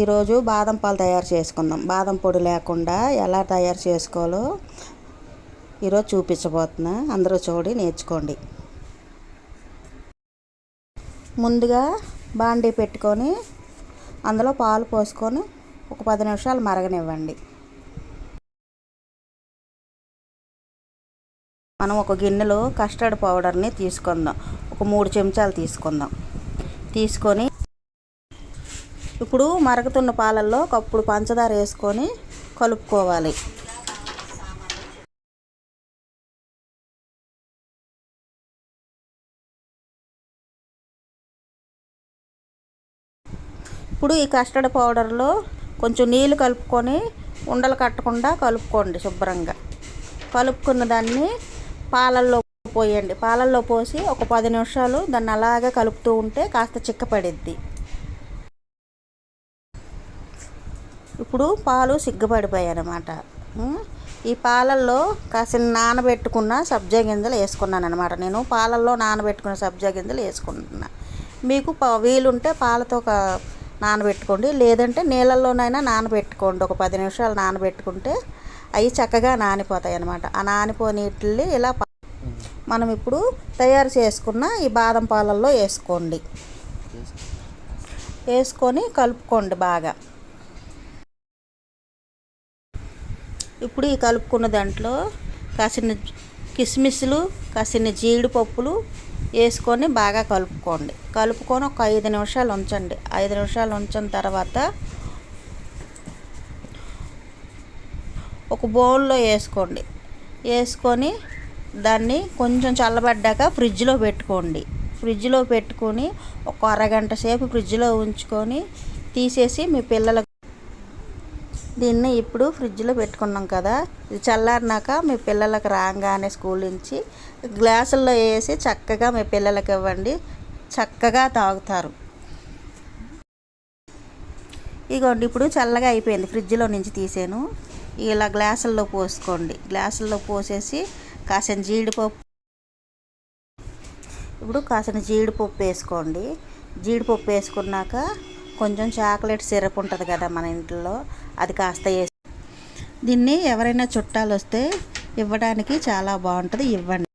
ఈరోజు బాదం పాలు తయారు చేసుకుందాం. బాదం పొడి లేకుండా ఎలా తయారు చేసుకోవాలో ఈరోజు చూపించబోతున్నా. అందరూ చూడి నేర్చుకోండి. ముందుగా బాండీ పెట్టుకొని అందులో పాలు పోసుకొని ఒక పది నిమిషాలు మరగనివ్వండి. మనం ఒక గిన్నెలో కస్టర్డ్ పౌడర్ని తీసుకుందాం. ఒక మూడు చెంచాలు తీసుకుందాం. తీసుకొని ఇప్పుడు మరుగుతున్న పాలల్లో కప్పుడు పంచదార వేసుకొని కలుపుకోవాలి. ఇప్పుడు ఈ కస్టర్డ్ పౌడర్లో కొంచెం నీళ్ళు కలుపుకొని ఉండలు కట్టకుండా కలుపుకోండి శుభ్రంగా. కలుపుకున్న దాన్ని పాలల్లో పోయండి. పాలల్లో పోసి ఒక పది నిమిషాలు దాన్ని అలాగే కలుపుతూ ఉంటే కాస్త చిక్కపడిద్ది. ఇప్పుడు పాలు సిగ్గుపడిపోయాయి అనమాట ఈ పాలల్లో కాసిన నానబెట్టుకున్న సబ్జా గింజలు వేసుకున్నాను అనమాట నేను పాలల్లో నానబెట్టుకున్న సబ్జా గింజలు వేసుకుంటున్నా మీకు వీలుంటే పాలతో నానబెట్టుకోండి. లేదంటే నీళ్ళల్లోనైనా నానబెట్టుకోండి. ఒక పది నిమిషాలు నానబెట్టుకుంటే అవి చక్కగా నానిపోతాయి అనమాట ఆ నానిపోనీటిని ఇలా మనం ఇప్పుడు తయారు చేసుకున్న ఈ బాదం పాలల్లో వేసుకోండి. వేసుకొని కలుపుకోండి బాగా. ఇప్పుడు ఈ కలుపుకున్న దాంట్లో కాసిన కిస్మిస్లు కాసిన జీడిపప్పులు వేసుకొని బాగా కలుపుకోండి. కలుపుకొని ఒక ఐదు నిమిషాలు ఉంచండి. ఐదు నిమిషాలు ఉంచిన తర్వాత ఒక బౌల్లో వేసుకోండి. వేసుకొని దాన్ని కొంచెం చల్లబడ్డాక ఫ్రిడ్జ్లో పెట్టుకోండి. ఫ్రిడ్జ్లో పెట్టుకొని ఒక అరగంట సేపు ఫ్రిడ్జ్లో ఉంచుకొని తీసేసి మీ పిల్లలకు దీన్ని ఇప్పుడు ఫ్రిడ్జ్లో పెట్టుకున్నాం కదా. ఇది చల్లారినాక మీ పిల్లలకు రాగానే స్కూల్ నుంచి గ్లాసుల్లో వేసి చక్కగా మీ పిల్లలకి ఇవ్వండి. చక్కగా తాగుతారు. ఇగోండి ఇప్పుడు చల్లగా అయిపోయింది. ఫ్రిడ్జ్లో నుంచి తీసాను. ఇలా గ్లాసుల్లో పోసుకోండి. గ్లాసుల్లో పోసేసి కాసిన జీడిపప్పు ఇప్పుడు కాసిన జీడిపప్పు వేసుకోండి. జీడిపప్పు వేసుకున్నాక కొంచెం చాక్లెట్ సిరప్ ఉంటుంది కదా మన ఇంట్లో అది కాస్త వేసి. దీన్ని ఎవరైనా చుట్టాలు వస్తే ఇవ్వడానికి చాలా బాగుంటుంది ఇవ్వండి.